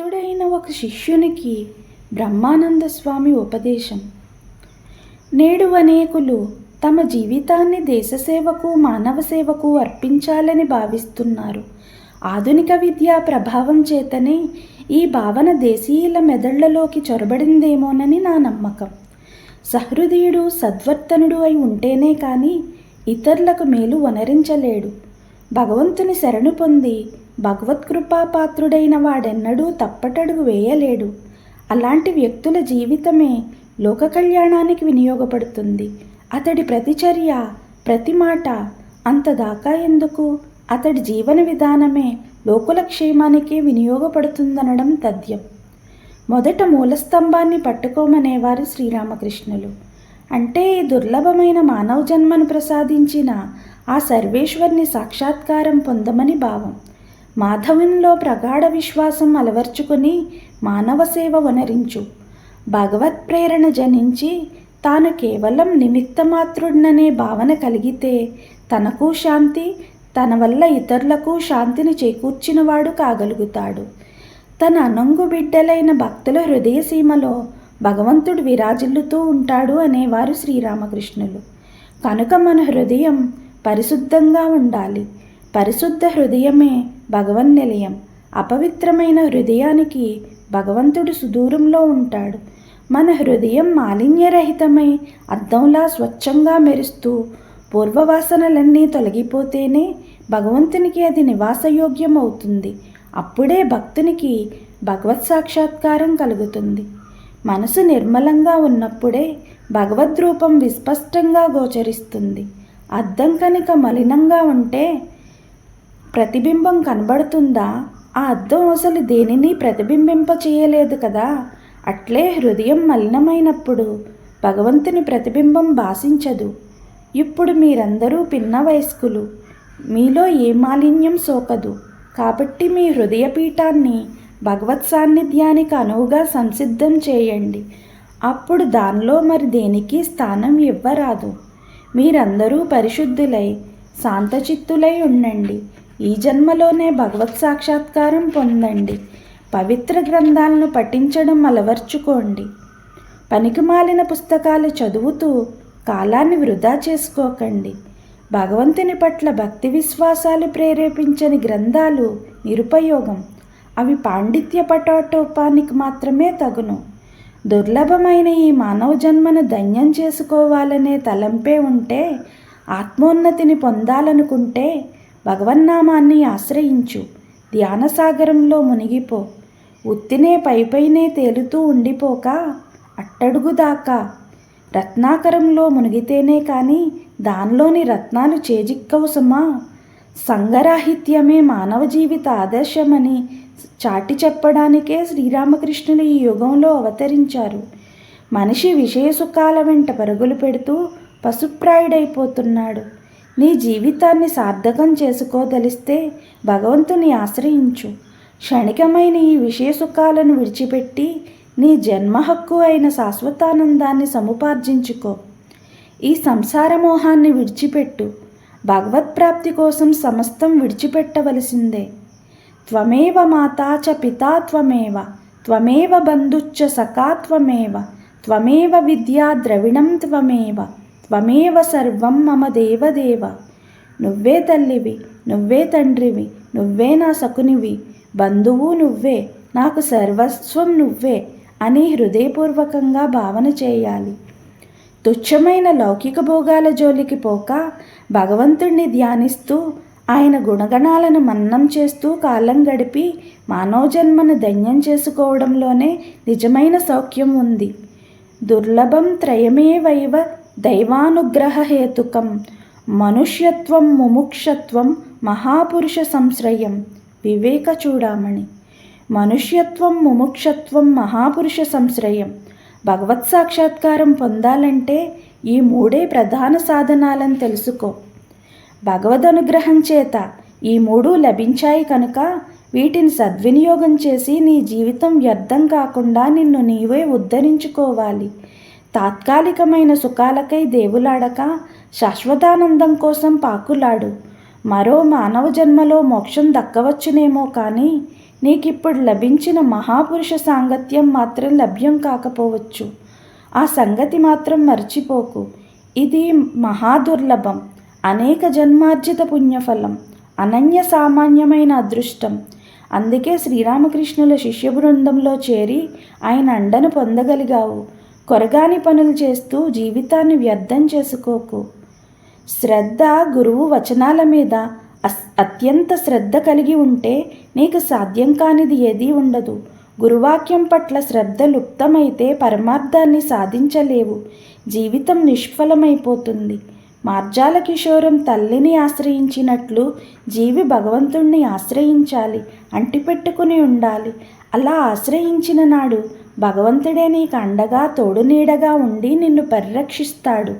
భక్తుడైన ఒక శిష్యునికి బ్రహ్మానంద స్వామి ఉపదేశం. నేడు అనేకులు తమ జీవితాన్ని దేశసేవకు మానవ సేవకు అర్పించాలని భావిస్తున్నారు. ఆధునిక విద్యా ప్రభావం చేతనే ఈ భావన దేశీయుల మెదళ్ళలోకి చొరబడిందేమోనని నా నమ్మకం. సహృదయుడు సద్వర్తనుడు అయి ఉంటేనే కానీ ఇతరులకు మేలు వనరించలేడు. భగవంతుని శరణు పొంది భగవత్కృపాపాత్రుడైన వాడెన్నడూ తప్పటడుగు వేయలేడు. అలాంటి వ్యక్తుల జీవితమే లోక కళ్యాణానికి వినియోగపడుతుంది. అతడి ప్రతిచర్య ప్రతి మాట అంతదాకా ఎందుకు? అతడి జీవన విధానమే లోకుల క్షేమానికి వినియోగపడుతుందనడం తథ్యం. మొదట మూలస్తంభాన్ని పట్టుకోమనేవారు శ్రీరామకృష్ణులు. అంటే ఈ దుర్లభమైన మానవ జన్మను ప్రసాదించిన ఆ సర్వేశ్వరుని సాక్షాత్కారం పొందమని భావం. మాధవునిలో ప్రగాఢ విశ్వాసం అలవర్చుకుని మానవ సేవ వనరించు. భగవత్ ప్రేరణ జనించి తాను కేవలం నిమిత్తమాత్రుడిననే భావన కలిగితే తనకు శాంతి తన వల్ల ఇతరులకు శాంతిని చేకూర్చినవాడు కాగలుగుతాడు. తన అనంగు బిడ్డలైన భక్తుల హృదయసీమలో భగవంతుడు విరాజిల్లుతూ ఉంటాడు అనేవారు శ్రీరామకృష్ణులు. కనుక మన హృదయం పరిశుద్ధంగా ఉండాలి. పరిశుద్ధ హృదయమే భగవన్ నిలయం. అపవిత్రమైన హృదయానికి భగవంతుడు సుదూరంలో ఉంటాడు. మన హృదయం మాలిన్యరహితమై అద్దంలా స్వచ్ఛంగా మెరుస్తూ పూర్వవాసనలన్నీ తొలగిపోతేనే భగవంతునికి అది నివాసయోగ్యం అవుతుంది అప్పుడే భక్తునికి భగవత్ సాక్షాత్కారం కలుగుతుంది. మనసు నిర్మలంగా ఉన్నప్పుడే భగవద్రూపం విస్పష్టంగా గోచరిస్తుంది. అద్దం కనుక మలినంగా ఉంటే ప్రతిబింబం కనబడుతుందా? ఆ అద్దం అసలు దేనిని ప్రతిబింబింప చేయలేదు కదా? అట్లే హృదయం మలినమైనప్పుడు భగవంతుని ప్రతిబింబం భాషించదు ఇప్పుడు మీరందరూ పిన్న వయస్కులు. మీలో ఏ మాలిన్యం సోకదు. కాబట్టి మీ హృదయపీఠాన్ని భగవత్ సాన్నిధ్యానికి అనువుగా సంసిద్ధం చేయండి. అప్పుడు దానిలో మరి దేనికి స్థానం ఇవ్వరాదు. మీరందరూ పరిశుద్ధులై శాంతచిత్తులై ఉండండి. ఈ జన్మలోనే భగవత్ సాక్షాత్కారం పొందండి. పవిత్ర గ్రంథాలను పఠించడం అలవర్చుకోండి. పనికిమాలిన పుస్తకాలు చదువుతూ కాలాన్ని వృధా చేసుకోకండి. భగవంతుని పట్ల భక్తి విశ్వాసాలు ప్రేరేపించని గ్రంథాలు నిరుపయోగం. అవి పాండిత్య పటోటోపానికి మాత్రమే తగును. దుర్లభమైన ఈ మానవ జన్మను ధన్యం చేసుకోవాలనే తలంపే ఉంటే ఆత్మోన్నతిని పొందాలనుకుంటే భగవన్నామాన్ని ఆశ్రయించు. ధ్యానసాగరంలో మునిగిపో. ఉత్తినే పైపైనే తేలుతూ ఉండిపోక అట్టడుగు దాకా రత్నాకరంలో మునిగితేనే కానీ దానిలోని రత్నాలు చేజిక్కవసమా? సంగరాహిత్యమే మానవ జీవిత ఆదర్శమని చాటి చెప్పడానికే శ్రీరామకృష్ణులు ఈ యుగంలో అవతరించారు. మనిషి విషయ సుఖాల వెంట పరుగులు పెడుతూ పశుప్రాయుడైపోతున్నాడు. నీ జీవితాన్ని సార్థకం చేసుకోదలిస్తే భగవంతుని ఆశ్రయించు. క్షణికమైన ఈ విషయ సుఖాలను విడిచిపెట్టి నీ జన్మ హక్కు అయిన శాశ్వతానందాన్ని సముపార్జించుకో. ఈ సంసార మోహాన్ని విడిచిపెట్టు భగవత్ప్రాప్తి కోసం సమస్తం విడిచిపెట్టవలసిందే. త్వమేవ మాతా చ పితా త్వమేవ త్వమేవ బంధుచ్చ సఖా త్వమేవ త్వమేవ విద్యా ద్రవిణం త్వమేవ. త్వమేవ సర్వం మమ దేవదేవ నువ్వే తల్లివి నువ్వే తండ్రివి నువ్వే నా సకునివి బంధువు నువ్వే నాకు సర్వస్వం నువ్వే అని హృదయపూర్వకంగా భావన చేయాలి. తుచ్చమైన లౌకిక భోగాల జోలికి పోక భగవంతుణ్ణి ధ్యానిస్తూ ఆయన గుణగణాలను మన్నం చేస్తూ కాలం గడిపి మానవ జన్మను ధన్యం చేసుకోవడంలోనే నిజమైన సౌఖ్యం ఉంది. దుర్లభం త్రయమేవైవ దైవానుగ్రహ హేతుకం మనుష్యత్వం ముముక్షత్వం మహాపురుష సంశ్రయం వివేక చూడామణి. మనుష్యత్వం ముముక్షత్వం మహాపురుష సంశ్రయం. భగవత్ సాక్షాత్కారం పొందాలంటే ఈ మూడే ప్రధాన సాధనాలను తెలుసుకో. భగవద్ అనుగ్రహం చేత ఈ మూడు లభించాయి కనుక వీటిని సద్వినియోగం చేసి నీ జీవితం వ్యర్థం కాకుండా నిన్ను నీవే ఉద్ధరించుకోవాలి. తాత్కాలికమైన సుఖాలకై దేవులాడక శాశ్వతానందం కోసం పాకులాడు. మరో మానవ జన్మలో మోక్షం దక్కవచ్చునేమో కానీ నీకిప్పుడు లభించిన మహాపురుష సాంగత్యం మాత్రం లభ్యం కాకపోవచ్చు. ఆ సంగతి మాత్రం మర్చిపోకు. ఇది మహాదుర్లభం. అనేక జన్మార్జిత పుణ్యఫలం. అనన్య సామాన్యమైన అదృష్టం. అందుకే శ్రీరామకృష్ణుల శిష్య బృందంలో చేరి ఆయన అండను పొందగలిగావు. కొరగాని పనులు చేస్తూ జీవితాన్ని వ్యర్థం చేసుకోకు. శ్రద్ధ గురువు వచనాల మీద అస్ అత్యంత శ్రద్ధ కలిగి ఉంటే నీకు సాధ్యం కానిది ఏదీ ఉండదు. గురువాక్యం పట్ల శ్రద్ధ లుప్తమైతే పరమార్థాన్ని సాధించలేవు. జీవితం నిష్ఫలమైపోతుంది. మార్జాల కిషోరం తల్లిని ఆశ్రయించినట్లు జీవి భగవంతుణ్ణి ఆశ్రయించాలి అంటిపెట్టుకుని ఉండాలి. అలా ఆశ్రయించిన నాడు భగవంతుడే నీకు అండగా తోడు నీడగా ఉండి నిన్ను పరిరక్షిస్తాడు.